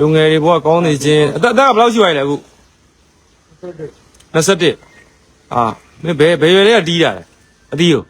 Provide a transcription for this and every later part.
လူငယ်တွေဘဝကောင်းနေခြင်းအသက်အသက်ကဘယ်လောက်ရှိပါလဲအခု21အာမင်းဘယ်ဘယ်ရွယ်လေးကတီးတာလဲအတီးကို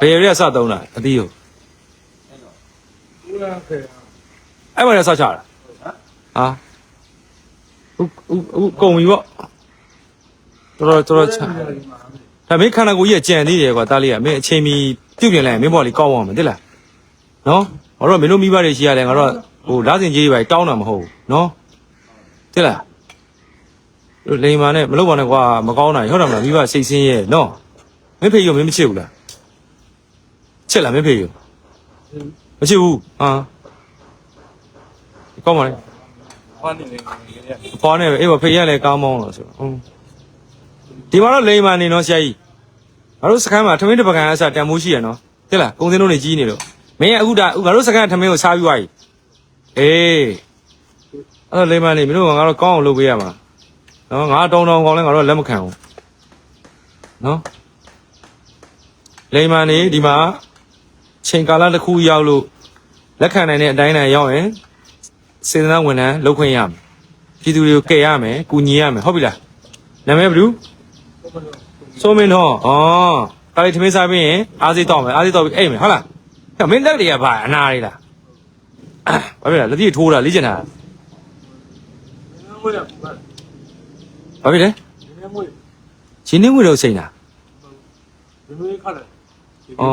ဘယ်ရွယ်လေးကစသုံးတာလဲအတီးကိုဦးလားခေအဲ့မှာလည်းစချတာဟာဥဥဥကုံပြီပေါ့တော်တော်တော်တော်ချဒါမင်းခန္ဓာကိုယ်ကြီးကကြံသေးတယ်ကွာတားလေးကမင်းအချိန်မီ ပြုတ်ပြင်လိုက်ရင်မင်းဘော်လေးကောင်းအောင်မယ်တိလားနော်ငါတို့ကမင်းတို့မိဘတွေရှိရတယ်ငါတို့ကဟိုလားစင်ကြီးတွေပဲတောင်းတာမဟုတ်ဘူးနော်တိလားတို့လိန်မာနဲ့မလုပ်ပါနဲ့ကွာမကောင်းတာကြီးဟုတ်တယ်မလားမိဘစိတ်ဆင်းရဲနော်မင်းဖေရောမင်းမချစ်ဘူးလားချစ်လားမင်းဖေရောမချစ်ဘူးဟာကောင်းပါလေဟောနေနေနေခေါ်နေပဲအေးပါဖေရလည်းကောင်းမောင်းလို့ဆိုဟုတ်ဒီမှာတော့လိန်မာနေနော်ဆရာကြီး ငါတို့စခန်းမှာထမင်းတစ်ပကံအစားတန်မိုးရှိရနော်သိလားကုန်းစင်းတို့နေကြီးနေလို့မင်းအခုဒါငါတို့စခန်းထမင်းကိုစားပြီးသွားပြီအေးအဲ့တော့လိန်မာနေမင်းတို့ကငါတို့ကောင်းအောင်လုပ်ပေးရမှာနော်ငါတောင်းတောင်းကောင်းလဲငါတို့လက်မခံဘူးနော်လိန်မာနေဒီမှာချိန်ကာလတစ်ခုရောက်လို့လက်ခံနိုင်တဲ့အတိုင်းအတိုင်းရောက်ရင်စေတနာဝန်ထမ်းလုပ်ခွင့်ရမယ်ပြည်သူတွေကိုကယ်ရမယ်ကူညီရမယ်ဟုတ်ပြီလားနာမည်ဘယ်သူ စိုးမင်းတော့ဩတာလီထမင်းစားပြီးရင်အားစိတော့မယ်အားစိတော့ပြီးအိမ်မယ်ဟုတ်လားဟဲ့မင်းလက်တွေကဘာအနာလေးလားဘာဖြစ်လဲလက်တိထိုးတာလေ့ကျင်တာမွေးရဘူးဘာဖြစ်လဲနည်းမွေးရှင်နေငွေတော့စိန်တာဒီလိုခါလိုက်ဩ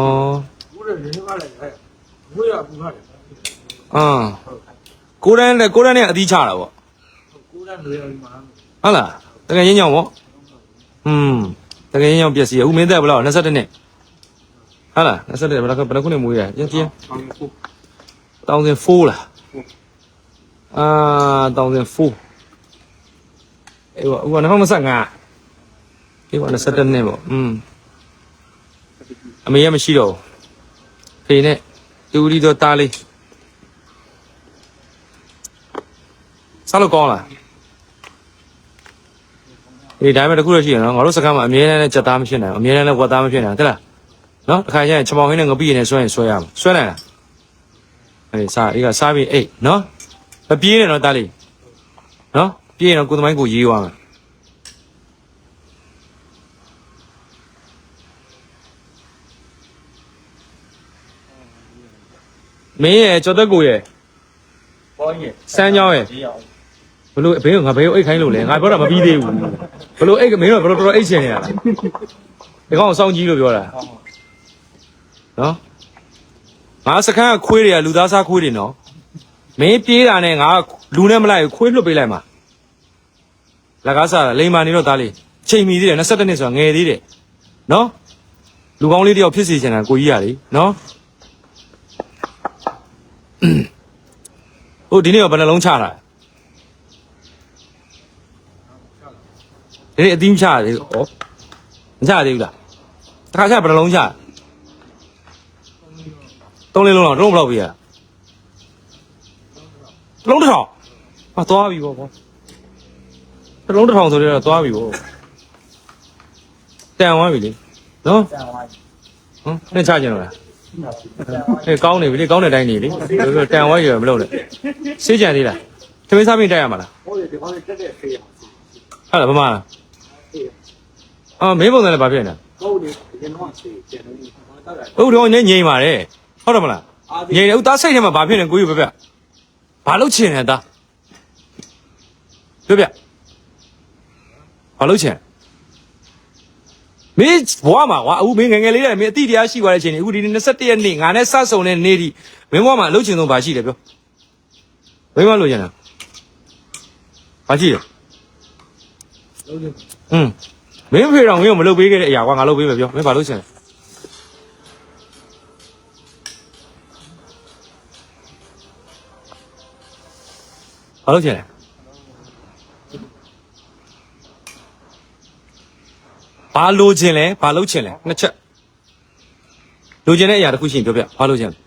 ဘူးလည်းနည်းခါလိုက်ဟဲ့မွေးရဘူးခါလိုက်အာကိုရန်နဲ့ကိုရန်နဲ့အသီးချတာပေါ့ကိုယ်ကလွယ်ရမှာဟုတ်လားတကယ်ချင်းညောင်းပေါ့อืม တကယ်ချင်းညောင်းပြက်စီရဦးမင်းသက်ဘယ်လောက်22နှစ်ဟုတ်လား22ဘယ်လောက်ဘယ်လောက်ခုနှစ်မွေးရပြင်းပြင်းဆောင်းကို1004လားအာ1004အေးပါဦးက2025အေးပါ21နှစ်ပေါ့อืมအမေရမရှိတော့ဘူးဖေနဲ့တူရီတော့တားလေးစားလို့ကောင်းလား ဒီတိုင်းပဲတစ်ခုတော့ရှိရနော်ငါတို့စကားမှာအမြဲတမ်းနဲ့ကြက်သားမဖြစ်နိုင်ဘူးအမြဲတမ်းနဲ့ဝက်သားမဖြစ်နိုင်ဘူးတဲ့လားနော်တစ်ခါကျရင်ချမောင်ဟင်းနဲ့ငပိရည်နဲ့ဆွဲရင်ဆွဲရမှာဆွဲနိုင်လားအေးစားအေးကစားပြီးအေးနော်မပြေးနဲ့နော်တားလေးနော်ပြေးရင်တော့ကိုယ်သမိုင်းကိုရေးသွားမယ်မင်းရဲ့ကျော်သက်ကိုရဲ့ဘောကြီးစမ်းကြောင်းရဲ့ကြီးအောင် ဘလို့ဘင်းကငါဘယ်ကိုအိတ်ခိုင်းလို့လဲငါပြောတာမပြီးသေးဘူးဘလို့အိတ်မင်းတို့ဘလို့တော်တော်အိတ်ချင်နေရလားဒီကောင်စောင်းကြီးလို့ပြောတာနော်ငါစခန်းကခွေးတွေကလူသားစားခွေးတွေနော်မင်းပြေးတာနဲ့ငါလူနဲ့မလိုက်ဘူးခွေးလွတ်ပေးလိုက်မှာလက်ကားစားတာလိန်မာနေတော့သားလေးချိန်မီသေးတယ်22နှစ်ဆိုတာငယ်သေးတယ်နော်လူကောင်းလေးတယောက်ဖြစ်စီချင်တာကိုကြီးရလေနော်ဟုတ်ဒီနေ့ကဘယ်နှလုံးချတာ ဒီနေ့အသီးမချရသေးဘူးဩမချရသေးဘူးလားတစ်ခါချဘယ်နှလုံးချသုံးလေးလုံးလောက်တော့ဘယ်လောက်ပြရတစ်လုံးတစ်ထောင်ဟာသွားပြီပေါ့ကွာတစ်လုံးတစ်ထောင်ဆိုတော့သွားပြီပေါ့တန်သွားပြီလေနော်ဆန်ဝိုင်းဟမ်နဲ့ချကြင်တော့လားအေးကောင်းနေပြီလေကောင်းတဲ့အတိုင်းနေလေတန်ဝိုင်းရမလို့နဲ့စေးကြံသေးလားသမင်းစားပြီးတိုက်ရမှာလားဟိုဒီကောင်လေးတက်တဲ့ဖေးအောင်ဟုတ်လားဗမာလား အော်မင်းပုံစံလည်းဘာဖြစ်နေတာဟုတ်တယ်ကျွန်တော်ဆေးကျန်နေဘာတောက်ရဟုတ်တော့ငိမ့်ပါတယ်ဟုတ်တယ်မလားငိမ့်တယ်ဦးသားစိတ်ထဲမှာဘာဖြစ်နေကိုကြီးပြပြဘာလို့ချင်လဲသားပြပြဘာလို့ချင်မင်းဘွားမှာကွာအခုမင်းငယ်ငယ်လေးတည်းမင်းအတိတရားရှိသွားတဲ့အချိန်အခုဒီ21ရက်နေ့ငါနဲ့စဆုံတဲ့နေ့ဒီမင်းဘွားမှာအလုပ်ချင်ဆုံးဘာရှိလဲပြောမင်းမလို့ချင်တာဘာရှိလဲလုံးလုံးอืม မင်းဖေတော်မင်းကိုမလုပ်ပေးခဲ့တဲ့အရာကွာငါလုပ်ပေးမယ်ပြောမင်းဘာလို့ချင်လဲဘာလို့ချင်လဲဘာလို့ချင်လဲဘာလို့ချင်လဲနှစ်ချက်လိုချင်တဲ့အရာတစ်ခုရှိရင်ပြောပြဘာလို့ချင်လဲ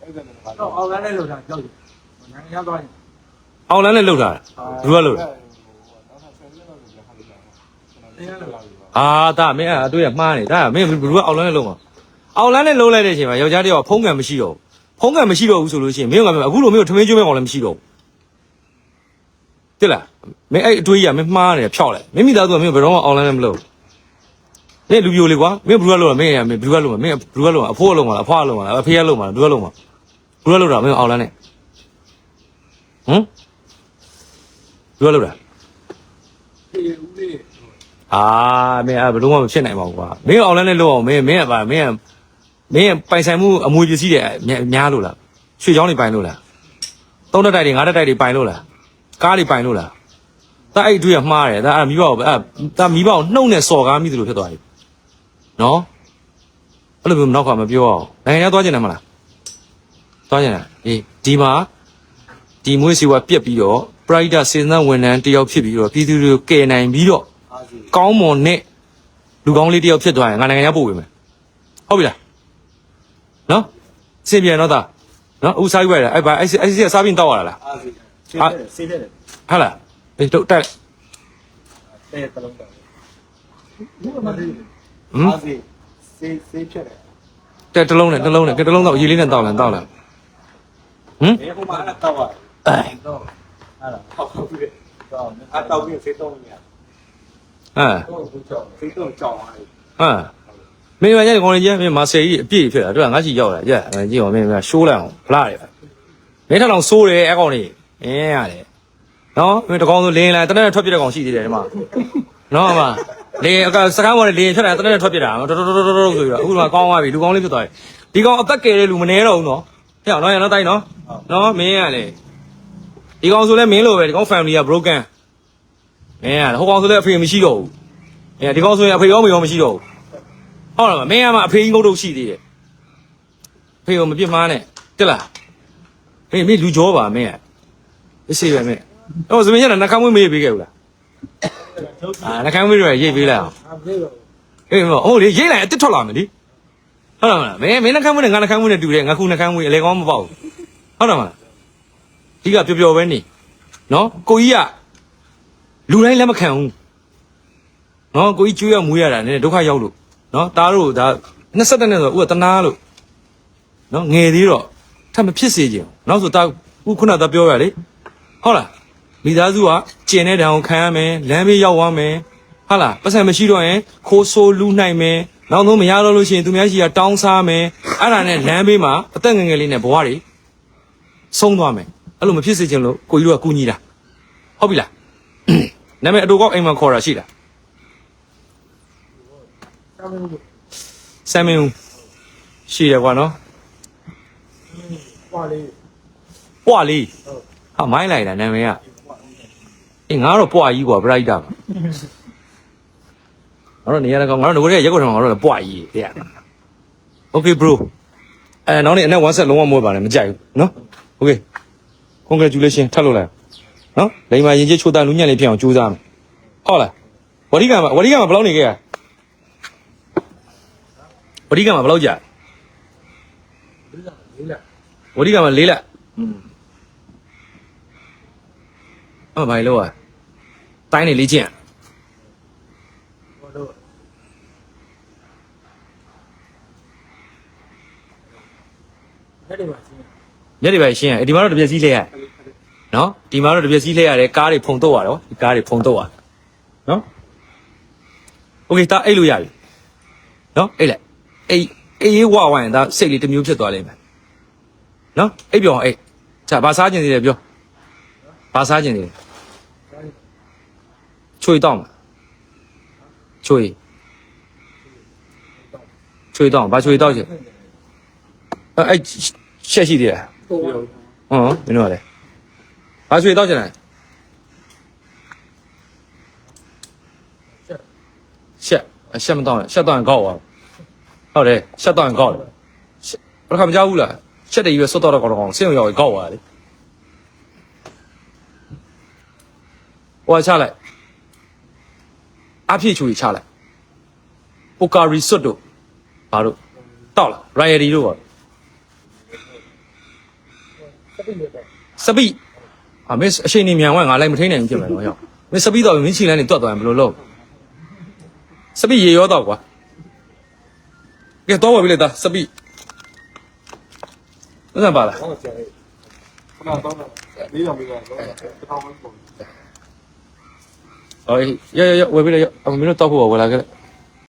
ဟိုဆရာတော်တော့အောက်လမ်းနဲ့လောက်တာကြောက်တယ်နိုင်ငံရသွားရင်အောင်လန်းနဲ့လှုပ်တာဘယ်သူကလှုပ်တာရလာပြီပါအာဒါမင်းအတွေ့ရမှားနေဒါမင်းဘယ်သူကအောက်လန်းနဲ့လုံးမှာအောက်လန်းနဲ့လုံးလိုက်တဲ့အချိန်မှာယောက်ျားတယောက်ဖုံးကန်မရှိတော့ဘူးဖုံးကန်မရှိတော့ဘူးဆိုလို့ရှိရင်မင်းကအခုလိုမျိုးထမင်းကျွေးမဲ့ကောင်လည်းမရှိတော့ဘူးတိလားမင်းအဲ့အတွေ့ရမင်းမှားနေဖြောက်လိုက်မင်းမိသားစုကမင်းဘယ်တော့မှအောက်လန်းနဲ့မလုံး မင်းလူပြိုလေကွာမင်းဘယ်သူကလုံးမင်းရမင်းဘယ်သူကလုံးမင်းဘယ်သူကလုံးအဖိုးကလုံးမလားအဖွားကလုံးမလားအဖေကလုံးမလားဘယ်သူကလုံးမဘယ်သူကလုံးတာမင်းအောက်လန်းနဲ့ဟမ်ဘယ်သူကလုံးတာဒီဦးလေးအာမင်းအဲ့ဘယ်လုံးမှမဖြစ်နိုင်ပါဘူးကွာမင်းအောင်လန်းနဲ့လို့အောင်မင်းမင်းကပါမင်းကမင်းပိုင်ဆိုင်မှုအမွေပစ္စည်းတွေများလို့လားရွှေချောင်းတွေပိုင်လို့လားသုံးတက်တိုက်တွေငါးတက်တိုက်တွေပိုင်လို့လားကားတွေပိုင်လို့လားဒါအဲ့အတွေ့ရမှားတယ်ဒါအဲ့မိဘကိုအဲ့ဒါမိဘကိုနှုတ်နဲ့စော်ကားမိသလိုဖြစ်သွားပြီ နော်အဲ့လိုမျိုးနောက်ကမပြောအောင်နိုင်ငံခြားသွားကျင်တယ်မလားသွားကျင်တယ်အေးဒီမှာဒီမွေးစီဝါပြက်ပြီးတော့ပရိုက်တာစေတနာဝန်ထမ်းတယောက်ဖြစ်ပြီးတော့ပြည်သူတွေကိုကယ်နိုင်ပြီးတော့အားစီကောင်းမွန်နဲ့လူကောင်းလေးတယောက်ဖြစ်သွားရင်ငါနိုင်ငံရပို့ပေးမယ်ဟုတ်ပြီလားနော်စင်ပြန်တော့သားနော်အခုစားရွက်ရအဲ့ဘာအဲ့အဲ့စီစားပြီးတောက်ရတာလားအားစီဆေးတယ်ဆေးတယ်ဟုတ်လားအေးတော့တက်တဲ့တလုံးတောင်ဘူးမလေးဟမ် အားစီဆေးဆေးဖြတ်တယ်တက်တစ်လုံးနဲ့တစ်လုံးနဲ့ကဲတစ်လုံးတော့ရေလေးနဲ့တောက်လန်တောက်လန်ဟမ် ဘယ်ဟိုမှာအဲ့တော့ပါအဲတော့အဲ့ဒါထောက်ထောက်ပြီးတော့အတောက်ပြီးဆေးတော့မရအဲတော့ဘူးကြောက်ဆေးတော့ကြောက်သွားတယ်ဟမ်မင်းမကျတဲ့ကောင်လေးကြီးမင်းမာဆယ်ကြီးအပြည့်ဖြစ်တာတို့ကငါချီရောက်လာကြက်ကြည့်အောင်မင်းရှိုးလိုက်အောင်ဖလားတယ်မင်းထက်အောင်စိုးတယ်အဲ့ကောင်လေးအင်းရတယ်နော်မင်းတကောင်ဆိုလင်းလာတနေ့ထွက်ပြတဲ့ကောင်ရှိသေးတယ်ဒီမှာနော်အမ လေအကစကားပေါ်လေလေထွက်တာတနေ့နဲ့ထွက်ပြတာတော်တော်တော်တော်တော်ဆိုပြီးတော့အခုတော့ကောင်းသွားပြီလူကောင်းလေးဖြစ်သွားပြီဒီကောင်အသက်ကယ်တဲ့လူမနေတော့ဘူးနော်ဟဲ့နော်ရနော်တိုင်းနော်နော်မင်းရလေဒီကောင်ဆိုလဲမင်းလိုပဲဒီကောင် family က broken မင်းရဟိုကောင်ဆိုလဲအဖေမရှိတော့ဘူးအဲဒီကောင်ဆိုရင်အဖေရောမေရောမရှိတော့ဘူးဟုတ်လားမင်းကမှအဖေကြီးငုတ်တုတ်ရှိသေးတယ်အဖေကိုမပြစ်မှားနဲ့တက်လားမင်းမင်းလူကြောပါမင်းရအစ်စေပဲမင်းဟိုသမင်းရနှာခေါင်းမွေးမေးပေးခဲ့ဘူးလား အာနှကမ်းမွေးတွေရိတ်ပေးလိုက်အောင် အားပြေတော့ အေးမဟုတ်လေရိတ်လိုက်အတစ်ထွက်လာမယ်လေဟုတ်လားမလားမင်းမင်းနှကမ်းမွေးနဲ့ငါနှကမ်းမွေးနဲ့တူတယ်ငါခုနှကမ်းမွေးအလေကောင်းမပေါ့ဘူးဟုတ်တယ်မလားဒီကပျော်ပျော်ပဲနေနော်ကိုကြီးကလူတိုင်းလက်မခံဘူးနော်ကိုကြီးကျွေးရမွေးရတာနည်းနည်းဒုက္ခရောက်လို့နော်ตาတို့ဒါ20တက်နဲ့ဆိုဥကတနာလို့နော်ငယ်သေးတော့ထပ်မဖြစ်စေချင်ဘူးနောက်ဆိုตาခုခုနကပြောရလေဟုတ်လား မိသားစုကကျင်တဲ့တံကိုခံရမယ်လမ်းဘေးရောက်သွားမယ်ဟုတ်လားပတ်စံမရှိတော့ရင်ခိုးဆိုးလူနိုင်မယ်နောက်ဆုံးမရတော့လို့ရှိရင်သူများရှိကတောင်းစားမယ်အဲ့ဒါနဲ့လမ်းဘေးမှာအသက်ငယ်ငယ်လေးနဲ့ဘဝတွေဆုံးသွားမယ်အဲ့လိုမဖြစ်စေချင်လို့ကိုကြီးတို့ကကူညီတာဟုတ်ပြီလားနာမည်အတူကောက်အိမ်မှာခေါ်တာရှိလားတောင်းလို့ဆမ်မင်းဦးရှိတယ်ကွာနော်ပွားလေးပွားလေးဟာမိုင်းလိုက်တာနာမည်က အေးငါကတော့ပွားကြီးကွာဘရိုက်တာပါငါတို့နေရာကောင်ငါတို့ငိုတဲ့ရက်ကွက်ထောင်ငါတို့လည်းပွားကြီးတဲ့ Okay bro အဲနောက်နေ့အနက်1 set လုံးဝမွေးပါနဲ့မကြိုက်ဘူးနော် Okay congratulation ထပ်လို့လိုက်နော်လိမ္မာရင်ကြီးချိုးသားလူညံ့လေးဖြစ်အောင်ကြိုးစားမယ်ဟုတ်လားဝရိကမှာဝရိကမှာဘယ်လောက်နေခဲ့ရဝရိကမှာဘယ်လောက်ကြာလေးလာလေးလာဝရိကမှာ၄လက်အမဘာလို့อ่ะ တိုင်းနေလေးကျင့် ဟောတော့အဲ့ဒီမှာရှင်း ညက်တွေပဲရှင်းရဒီမှာတော့တပြက်စီးလဲရနော်ဒီမှာတော့တပြက်စီးလဲရတယ်ကားတွေဖုံတော့ရတော့ဒီကားတွေဖုံတော့ရနော်โอเคဒါအိတ်လို့ရပြီနော်အိတ်လိုက်အိတ်အေးဝဝရင်ဒါစိတ်လေးတစ်မျိုးဖြစ်သွားလိမ့်မယ်နော်အိတ်ပြောအောင်အိတ်자ဘာစားကျင်သေးတယ်ပြောဘာစားကျင်သေးလဲချွေတော့မှာ ချွေချွေတော့ဘာချွေတော့ချင်အဲ့အဲ့ရှက်ရှိသေးတယ်တော့ဟောမင်းတို့ကလည်းဘာရွှေတောက်ကြတယ်ရှက်အရှက်မတောက်နဲ့ရှက်တော့ရင်ကောက်သွားဟုတ်တယ်ရှက်တော့ရင်ကောက်တယ်ရှက်ဘယ်ခါမကြောက်ဘူးလားရှက်တယ်ကြီးပဲစွတ်တော့တော့ကောက်တော့ကောက်ဆင်းရောက်ရင်ကောက်သွားတယ်လေဟိုကချလိုက် အဖြစ်ချူကြီးချလိုက်ပိုကာရီစွတ်တို့ဘာတို့တောက်လားရိုင်ယယ်ဒီတို့ပါစပိနေတယ်စပိအမေအချိန်နေမြန်ဝဲငါလိုက်မထိန်နိုင်ဘူးဖြစ်မယ်နော်ရောက်မင်းစပိတော့မင်းချီလန်းနေတွတ်သွားရင်ဘယ်လိုလုပ်စပိရေရောတော့ကွာကဲတော့ဝယ်ပြီလေသားစပိဘယ်နဲ့ပါလားဟုတ်ကဲ့ခဏတော့လေးတော်ပြီးတော့တော့တောင်းမလို့ ဟောရရရဝယ်ပြီလေအမင်းတို့တောက်ဖို့ဝယ်လာခဲ့